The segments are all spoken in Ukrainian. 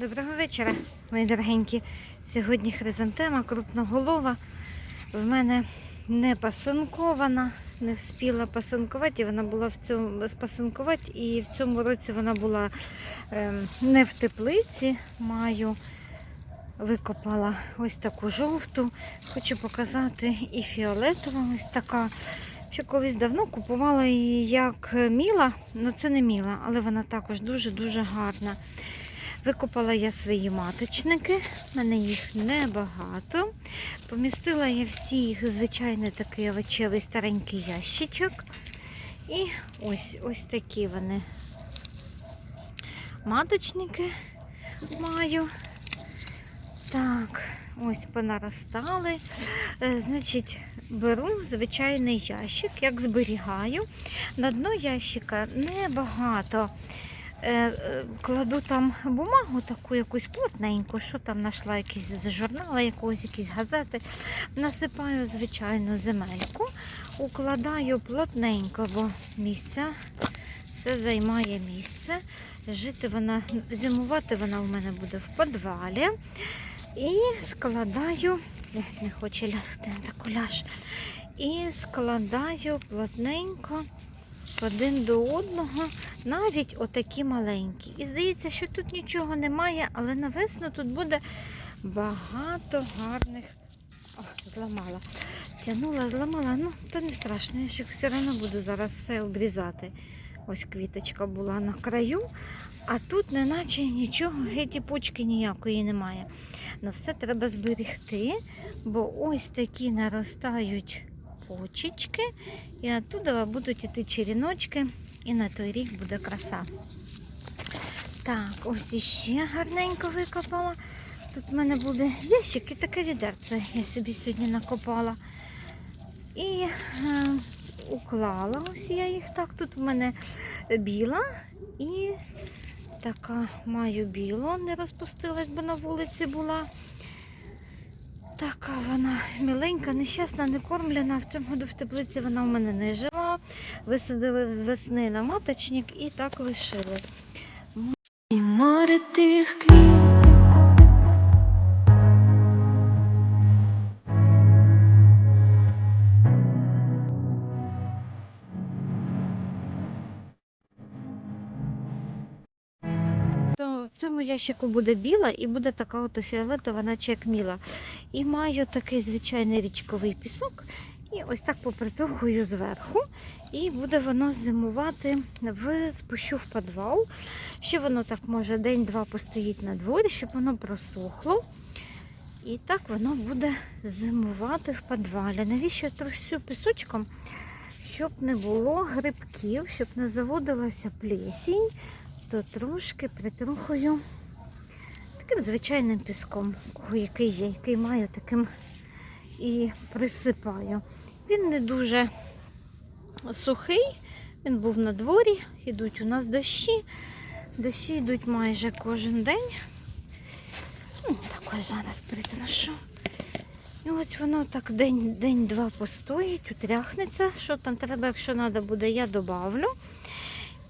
Доброго вечора, мої дорогенькі. Сьогодні хризантема крупноголова. В мене не пасинкована, не вспіла пасинкувати. Вона була в цьому спасинкувати, і в цьому році вона була ем, не в теплиці. Маю викопала ось таку жовту. Хочу показати і фіолетова, ось така. Ще колись давно купувала її як міла, але це не міла, але вона також дуже-дуже гарна. Викопала я свої маточники, в мене їх небагато. Помістила я всі їх звичайний такий овочевий старенький ящичок. І ось ось такі вони маточники маю. Так, ось понаростали. Е, Значить, беру звичайний ящик, як зберігаю. На дно ящика небагато. Е, е, Кладу там бумагу таку якусь плотненьку, що там знайшла якісь з журнала, якогось, якісь газети. Насипаю звичайну земельку, укладаю плотненько, бо місця це займає місце. Жити вона, зимувати вона у мене буде в підвалі. І складаю, не хоче лягти на таку. І складаю плотненько один до одного, навіть отакі маленькі. І здається, що тут нічого немає, але на весну тут буде багато гарних. О, зламала. Тянула, зламала, ну, то не страшно, я їх все одно буду зараз все обрізати. Ось квіточка була на краю, а тут неначе нічого, геть і почки ніякої немає. Ну все треба зберегти, бо ось такі наростають почечки, і оттуда будуть іти черіночки, і на той рік буде краса. Так, ось іще гарненько викопала. Тут в мене буде ящик і таке відерце. Я собі сьогодні накопала. І е, уклала ось я їх так. Тут в мене біла і така маю білу, не розпустилась, бо на вулиці була. Така вона міленька, нещасна, не кормлена. В цьому году в теплиці вона у мене не жила. Висадили з весни на маточник і так лишили. І море тих квіт. В цьому ящику буде біла і буде така от фіолетова, наче як міла. І маю такий звичайний річковий пісок. І ось так попритухую зверху. І буде воно зимувати в спущу в підвал. Ще воно так може день-два постоїть на дворі, щоб воно просохло. І так воно буде зимувати в підвалі. Навіщо трусю пісочком? Щоб не було грибків, щоб не заводилася плесінь, то трошки притрухую таким звичайним піском, який є, який маю, таким і присипаю. Він не дуже сухий, він був на дворі, йдуть у нас дощі. Дощі йдуть майже кожен день. Ну, такою зараз притношу. І ось воно так день- день-два постоїть, утряхнеться. Що там треба, якщо треба буде, я добавлю.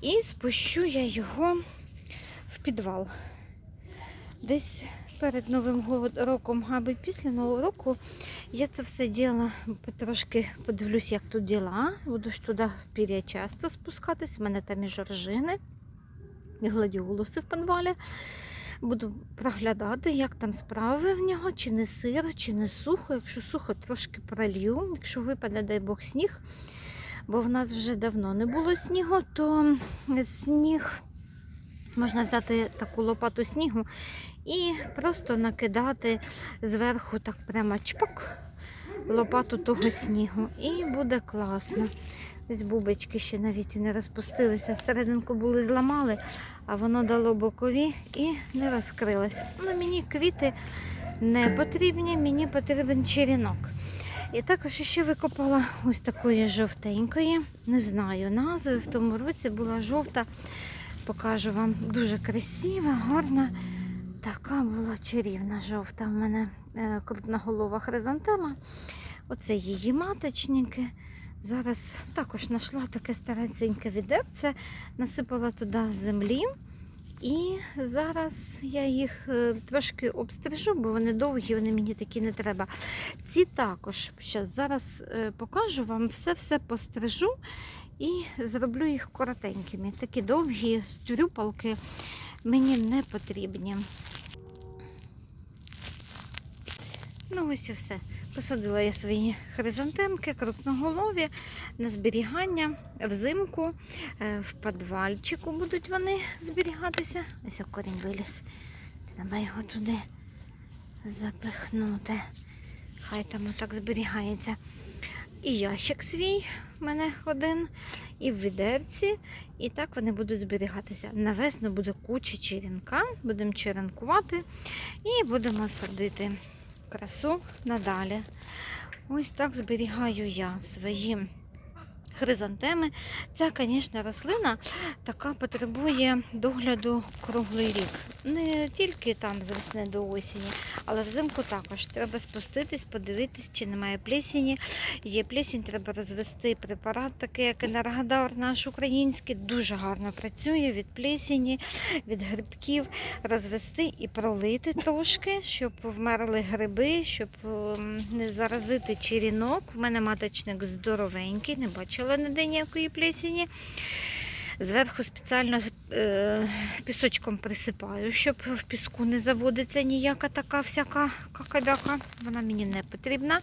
І спущу я його в підвал. Десь перед Новим роком, або після Нового року, я це все діла, трошки подивлюсь, як тут діла. Буду ж туди пір'я часто спускатись. У мене там і жоржини, і гладіолуси в підвалі. Буду проглядати, як там справи в нього, чи не сиро, чи не сухо. Якщо сухо, трошки пролью. Якщо випаде, дай Бог, сніг, бо в нас вже давно не було снігу, то сніг можна взяти таку лопату снігу і просто накидати зверху так прямо чпок лопату того снігу. І буде класно. Ось бубочки ще навіть не розпустилися. Серединку були зламали, а воно дало бокові і не розкрилось. Ну, мені квіти не потрібні, мені потрібен черенок. І також ще викопала ось такої жовтенької. Не знаю назви. В тому році була жовта. Покажу вам дуже красива, гарна. Така була чарівна жовта. в мене е, крупноголова хризантема. Оце її маточники. Зараз також знайшла таке стареньке відерце, насипала туди землі І зараз я їх е, трошки обстрижу, бо вони довгі, вони мені такі не треба. Ці також. Щас, зараз е, покажу вам все-все пострижу і зроблю їх коротенькими. Такі довгі стрюпалки мені не потрібні. Ну, ось і все. Посадила я свої хризантемки, крупноголові на зберігання взимку. Е, В підвальчику будуть вони зберігатися. Ось корінь виліз. Треба його туди запихнути. Хай там отак зберігається. І ящик свій в мене один, і в відерці. І так вони будуть зберігатися. Навесно буде куча черенка, будемо черенкувати і будемо садити красу надалі. Ось так зберігаю я свої хризантеми. Ця, звісно, рослина така потребує догляду круглий рік. Не тільки там з весни до осені, але взимку також. Треба спуститись, подивитись, чи немає плесені. Є плесінь, треба розвести препарат, такий як енергодар наш український, дуже гарно працює від плесені, від грибків. Розвести і пролити трошки, щоб вмерли гриби, щоб не заразити черінок. У мене маточник здоровенький, не бачила ніде ніякої плесені. Зверху спеціально е, пісочком присипаю, щоб в піску не заводиться ніяка така всяка какабяка. Вона мені не потрібна.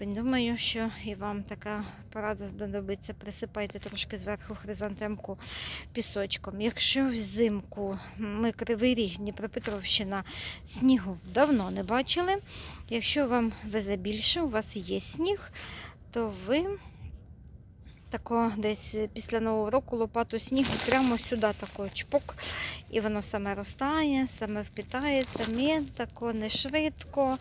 Думаю, що і вам така порада знадобиться. Присипайте трошки зверху хризантемку пісочком. Якщо взимку ми Кривий Ріг, Дніпропетровщина, снігу давно не бачили. Якщо вам везе більше, у вас є сніг, то ви тако десь після Нового року лопату снігу прямо сюди тако чпок, і воно саме ростає, саме впітається, тако не швидко,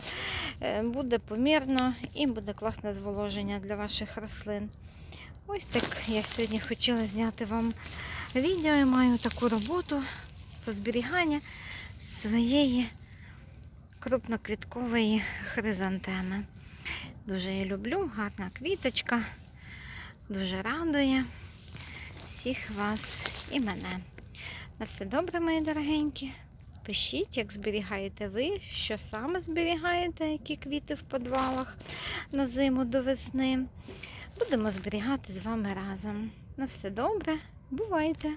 е, буде помірно і буде класне зволоження для ваших рослин. Ось так я сьогодні хотіла зняти вам відео і маю таку роботу по зберіганню своєї крупноквіткової хризантеми. Дуже її люблю, гарна квіточка, дуже радує всіх вас і мене. На все добре, мої дорогенькі. Пишіть, як зберігаєте ви, що саме зберігаєте, які квіти в підвалах на зиму до весни. Будемо зберігати з вами разом. На все добре, бувайте!